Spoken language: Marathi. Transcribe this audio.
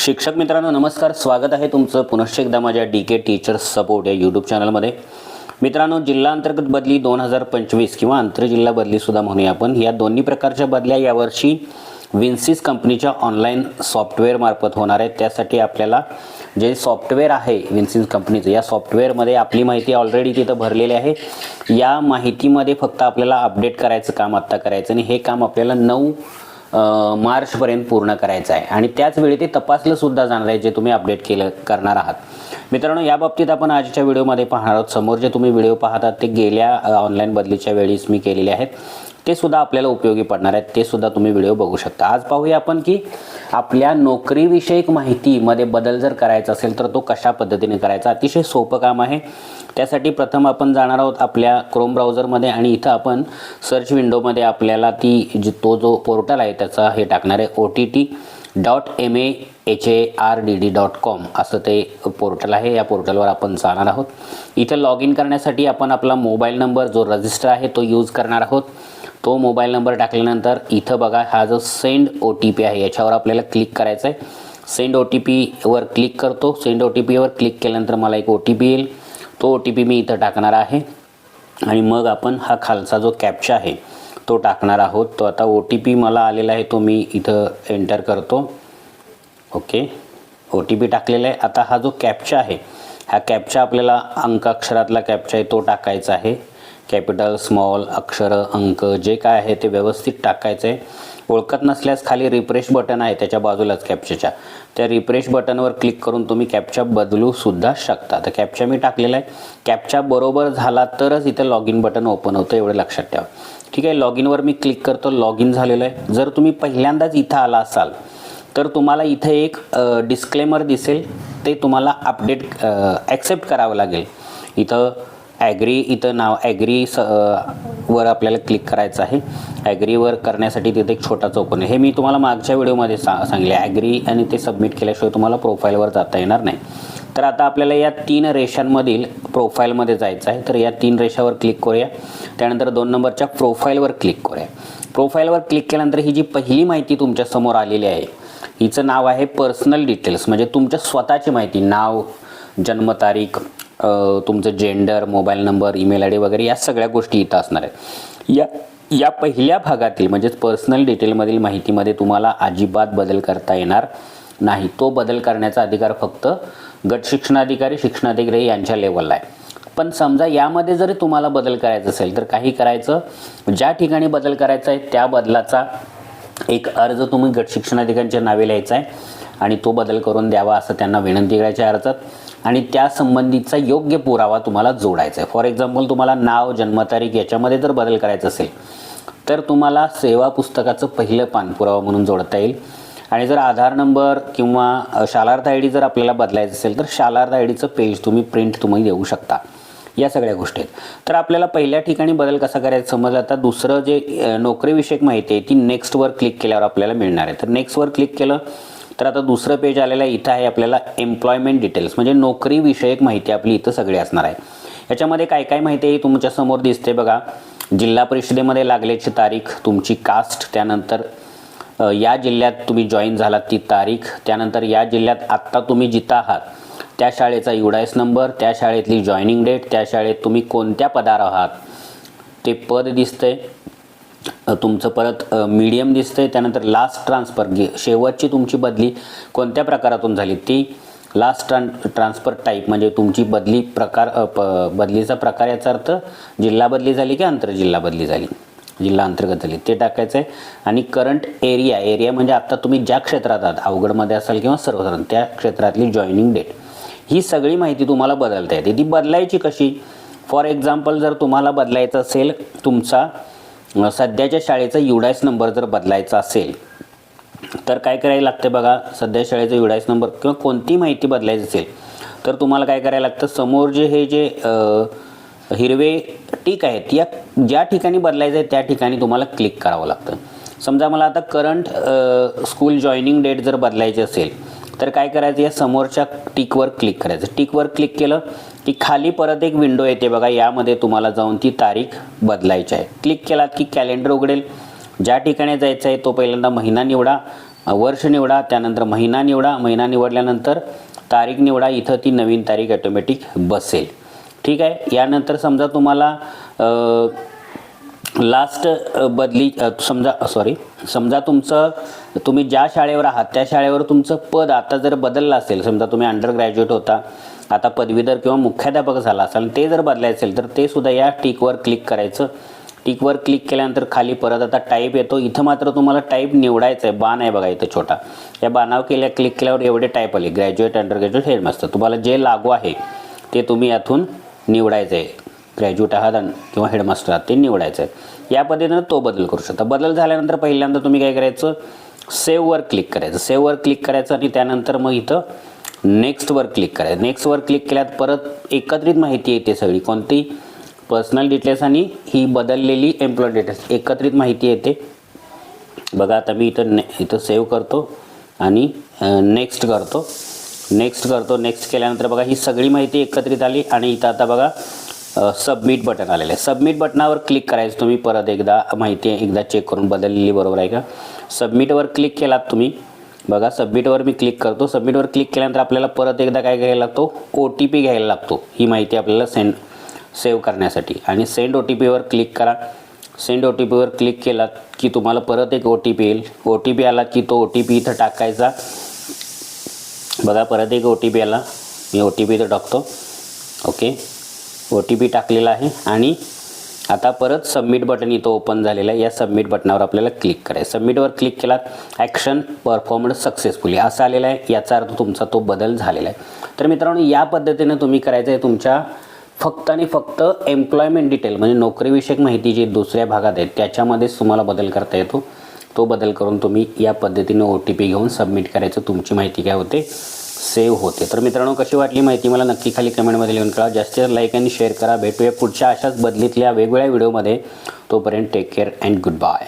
शिक्षक मित्रांनो नमस्कार. स्वागत आहे तुमचं पुनश्च एकदा माझ्या डी के टीचर्स सपोर्ट या यूट्यूब चॅनलमध्ये मित्रांनो जिल्हा अंतर्गत बदली दोन हजार पंचवीस किंवा आंतरजिल्हा बदलीसुद्धा म्हणूया आपण. या दोन्ही प्रकारच्या बदल्या यावर्षी विन्सिस कंपनीच्या ऑनलाईन सॉफ्टवेअरमार्फत होणार आहेत. त्यासाठी आपल्याला जे सॉफ्टवेअर आहे विन्सिस कंपनीचं या सॉफ्टवेअरमध्ये आपली माहिती ऑलरेडी तिथं भरलेली आहे. या माहितीमध्ये फक्त आपल्याला अपडेट करायचं काम आत्ता करायचं आणि हे काम आपल्याला नऊ मार्चपर्यंत पूर्ण करायचं आहे. आणि त्याच वेळी ते तपासलं सुद्धा जाणार आहे जे तुम्ही अपडेट केलं करणार आहात. मित्रांनो या बाबतीत आपण आजच्या व्हिडिओमध्ये पाहणार आहोत. समोर जे तुम्ही व्हिडिओ पाहतात ते गेल्या ऑनलाईन बदलीच्या वेळीच मी केलेले आहेत. ते सुद्धा आपल्याला उपयोगी पडणार आहेत. ते सुद्धा तुम्ही व्हिडिओ बघू शकता. आज पाहूया आपण की आपल्या नोकरीविषयक माहितीमध्ये बदल जर करायचा असेल तर तो कशा पद्धतीने करायचा? अतिशय सोपं काम आहे. त्यासाठी प्रथम आपण जाणार आहोत आपल्या क्रोम ब्राउझरमध्ये आणि इथं आपण सर्च विंडोमध्ये आपल्याला ती जी तो जो पोर्टल आहे त्याचा हे टाकणार आहे. O T T dot M A H A R D D dot com असं ते पोर्टल आहे. या पोर्टलवर आपण जाणार आहोत. इथं लॉग इन करण्यासाठी आपण आपला मोबाईल नंबर जो रजिस्टर आहे तो यूज करणार आहोत. तो मोबाईल नंबर टाकल्यानंतर इथं बघा हा जो सेंड ओ टी पी आहे याच्यावर आपल्याला क्लिक करायचं आहे सेंड ओ टी पीवर क्लिक करतो. सेंड ओ टी पीवर क्लिक केल्यानंतर मला एक ओ टी पी येईल. तो ओ टी पी मी इथं टाकणार आहे. आणि मग आपण हा खालचा जो कॅप्चा आहे तो टाकणार आहोत. तो आता ओ टी पी मला आलेला आहे तो मी इथं एंटर करतो. ओके. ओ टी पी टाकलेला आहे. आता हा जो कॅप्चा आहे हा कॅप्चा आपल्याला अंक अक्षरातला कॅप्चा आहे तो टाकायचा आहे. कॅपिटल स्मॉल अक्षरं अंक जे काय आहे ते व्यवस्थित टाकायचं आहे ओळखत नसल्यास खाली रिफ्रेश बटन आहे त्याच्या बाजूलाच कॅप्चाच्या त्या रिफ्रेश बटनवर क्लिक करून तुम्ही कॅप्चा बदलू सुद्धा शकता. तर कॅप्चा मी टाकलेला आहे. कॅप्चा बरोबर झाला तरच इथं लॉग इन बटन ओपन होतं एवढं लक्षात ठेवा. ठीक आहे लॉग इनवर मी क्लिक करतो लॉग इन झालेलं आहे. जर तुम्ही पहिल्यांदाच इथं आला असाल तर तुम्हाला इथे एक डिस्क्लेमर दिसेल. ते तुम्हाला अपडेट ॲक्सेप्ट करावं लागेल. इथं ॲग्री इथं नाव ॲग्री स वर आपल्याला क्लिक करायचं आहे. ॲग्रीवर करण्यासाठी तिथे एक छोटा चौकोन आहे. हे मी तुम्हाला मागच्या व्हिडिओमध्ये सा सांगले. ॲग्री आणि ते सबमिट केल्याशिवाय तुम्हाला प्रोफाईलवर जाता येणार नाही. तर आता आपल्याला या तीन रेषांमधील प्रोफाईलमध्ये जायचं आहे. तर या तीन रेषावर क्लिक करूया. त्यानंतर दोन नंबरच्या प्रोफाईलवर क्लिक करूया. प्रोफाईलवर क्लिक केल्यानंतर ही जी पहिली माहिती तुमच्यासमोर आलेली आहे हिचं नाव आहे पर्सनल डिटेल्स म्हणजे तुमच्या स्वतःची माहिती. नाव जन्मतारीख तुमचं gender mobile number email I D वगैरे या सगळ्या गोष्टी इथं असणार आहेत. या या पहिल्या भागातील म्हणजेच पर्सनल डिटेलमधील माहितीमध्ये तुम्हाला अजिबात बदल करता येणार नाही. तो बदल करण्याचा अधिकार फक्त गट शिक्षणाधिकारी शिक्षणाधिकारी यांच्या लेवलला आहे. पण समजा यामध्ये जरी तुम्हाला बदल करायचा असेल तर काही करायचं ज्या ठिकाणी बदल करायचा आहे त्या बदलाचा एक अर्ज तुम्ही गट शिक्षणाधिकाऱ्यांच्या नावे लिहायचा आहे आणि तो बदल करून द्यावा असं त्यांना विनंती करायच्या अर्जात आणि त्या संबंधीचा योग्य पुरावा तुम्हाला जोडायचा आहे. फॉर एक्झाम्पल तुम्हाला नाव जन्मतारीख याच्यामध्ये जर बदल करायचा असेल तर तुम्हाला सेवा पुस्तकाचं पहिलं पान पुरावा म्हणून जोडता येईल. आणि जर आधार नंबर किंवा शालार्थ आय डी जर आपल्याला बदलायचं असेल तर शालार्थ आय डीचं पेज तुम्ही प्रिंट तुम्ही देऊ शकता. या सगळ्या गोष्टी आहेत. तर आपल्याला पहिल्या ठिकाणी बदल कसा करायचा समज आता दुसरं जे नोकरीविषयक माहिती आहे ती नेक्स्टवर क्लिक केल्यावर आपल्याला मिळणार आहे. तर नेक्स्टवर क्लिक केलं तर आता दुसरं पेज आलेलं आहे. इथं आहे आपल्याला एम्प्लॉयमेंट डिटेल्स म्हणजे नोकरीविषयक माहिती आपली इथं सगळी असणार आहे. याच्यामध्ये काय काय माहिती आहे तुमच्यासमोर दिसते बघा. जिल्हा परिषदेमध्ये लागल्याची तारीख तुमची कास्ट त्यानंतर या जिल्ह्यात तुम्ही जॉईन झालात ती तारीख त्यानंतर या जिल्ह्यात आत्ता तुम्ही जिथं आहात त्या शाळेचा युडायस नंबर त्या शाळेतली जॉईनिंग डेट त्या शाळेत तुम्ही कोणत्या पदावर आहात ते पद दिसतंय. तुमचं परत मीडियम दिसतंय त्यानंतर लास्ट ट्रान्सफर घे शेवटची तुमची बदली कोणत्या प्रकारातून झाली? ती लास्ट ट्रान ट्रान्सफर टाईप म्हणजे तुमची बदली प्रकार प बदलीचा प्रकार याचा अर्थ जिल्हा बदली झाली की आंतरजिल्हा बदली झाली? जिल्हा अंतर्गत झाली. ते टाकायचं आहे आणि करंट एरिया एरिया म्हणजे आत्ता तुम्ही ज्या क्षेत्रात आहात अवघडमध्ये असाल किंवा सर्वसाधारण त्या क्षेत्रातली जॉईनिंग डेट ही सगळी माहिती तुम्हाला बदलता येते. ती बदलायची कशी? फॉर एक्झाम्पल जर तुम्हाला बदलायचं असेल तुमचा सध्याच्या शाळेचा युडायस नंबर जर बदलायचा असेल तर काय करायला लागतं बघा? सध्या शाळेचा युडायस नंबर किंवा कोणती माहिती बदलायची असेल तर तुम्हाला काय करायला लागतं? समोर जे हे जे हिरवे टीक आहेत या ज्या ठिकाणी बदलायचं आहे त्या ठिकाणी तुम्हाला क्लिक करावं लागतं. समजा मला आता करंट स्कूल जॉईनिंग डेट जर बदलायची असेल तर काय करायचं? या समोरच्या टिकवर क्लिक करायचं. टिकवर क्लिक केलं की खाली परत एक विंडो येते बघा यामध्ये तुम्हाला जाऊन ती तारीख बदलायची आहे. क्लिक केलात की कॅलेंडर उघडेल. ज्या ठिकाणी जायचं आहे तो पहिल्यांदा महिना निवडा वर्ष निवडा त्यानंतर महिना निवडा महिना निवडल्यानंतर तारीख निवडा इथं ती नवीन तारीख ऑटोमॅटिक बसेल. ठीक आहे? यानंतर समजा तुम्हाला लास्ट बदली समजा सॉरी समजा तुमचं तुम्ही ज्या शाळेवर आहात त्या शाळेवर तुमचं पद आता जर बदललं असेल समजा तुम्ही अंडर ग्रॅज्युएट होता आता पदवीधर किंवा मुख्याध्यापक झाला असाल ते जर बदलायचं असेल तर ते सुद्धा या टिकवर क्लिक करायचं. टिकवर क्लिक केल्यानंतर खाली परत आता टाईप येतो. इथं मात्र तुम्हाला टाईप निवडायचं आहे. बाण आहे बघा इथं छोटा. या बाणावर केल्या क्लिक केल्यावर एवढे टाईप आले. ग्रॅज्युएट अंडर ग्रॅज्युएट हेडमास्टर तुम्हाला जे लागू आहे ते तुम्ही यातून निवडायचं आहे. ग्रॅज्युएट आहात किंवा हेडमास्टर आहात ते निवडायचं आहे. या पद्धतीनं तो बदल करू शकता. बदल झाल्यानंतर पहिल्यांदा तुम्ही काय करायचं? सेववर क्लिक करायचं. सेववर क्लिक करायचं आणि त्यानंतर मग इथं नेक्स्टवर क्लिक करायचं नेक्स्टवर क्लिक केल्यात परत एकत्रित माहिती येते सगळी. कोणती? पर्सनल डिटेल्स आणि ही बदललेली एम्प्लॉय डिटेल्स एकत्रित माहिती येते. बघा आता मी इथं ने इथं सेव्ह करतो आणि नेक्स्ट करतो. नेक्स्ट करतो. नेक्स्ट केल्यानंतर बघा ही सगळी माहिती एकत्रित आली आणि इथं आता बघा सबमिट बटन आलेलं आहे. सबमिट बटनावर क्लिक करायचं तुम्ही परत एकदा माहिती एकदा चेक करून बदललेली बरोबर आहे का? सबमिटवर क्लिक केलात तुम्ही बघा सबमिटवर मी क्लिक करतो. सबमिटवर क्लिक केल्यानंतर आपल्याला परत एकदा काय घ्यायला लागतो? ओ टी पी घ्यायला लागतो. ही माहिती आपल्याला सेंड सेव्ह करण्यासाठी. आणि सेंड ओ टी पीवर क्लिक करा. सेंड ओ टी पीवर क्लिक केलात की तुम्हाला परत एक ओ टी पी येईल. ओ टी पी आला की तो ओ टी पी इथं टाकायचा. बघा परत एक ओ टी पी आला. मी ओ टी पी इथं टाकतो. ओके ओ टी पी टाकलेला आहे. आणि आता परत सबमिट बटन इथं ओपन झालेलं आहे. या सबमिट बटनावर आपल्याला क्लिक करायचं सबमिटवर क्लिक केलात ॲक्शन परफॉर्मड सक्सेसफुली असं आलेलं आहे. याचा अर्थ तुमचा तो बदल झालेला आहे. तर मित्रांनो या पद्धतीनं तुम्ही करायचं आहे तुमच्या फक्त आणि फक्त एम्प्लॉयमेंट डिटेल म्हणजे नोकरीविषयक माहिती जी दुसऱ्या भागात आहे त्याच्यामध्येच तुम्हाला बदल करता येतो. तो बदल करून तुम्ही या पद्धतीने ओ टी पी घेऊन सबमिट करायचं. तुमची माहिती काय होते? सेव्ह होते. तर मित्रांनो कशी वाटली माहिती मला नक्की खाली कमेंटमध्ये लिहून कळा जास्तीत जास्त लाईक आणि शेअर करा. भेटूया पुढच्या अशाच बदलीतल्या वेगवेगळ्या व्हिडिओमध्ये तोपर्यंत take care and good bye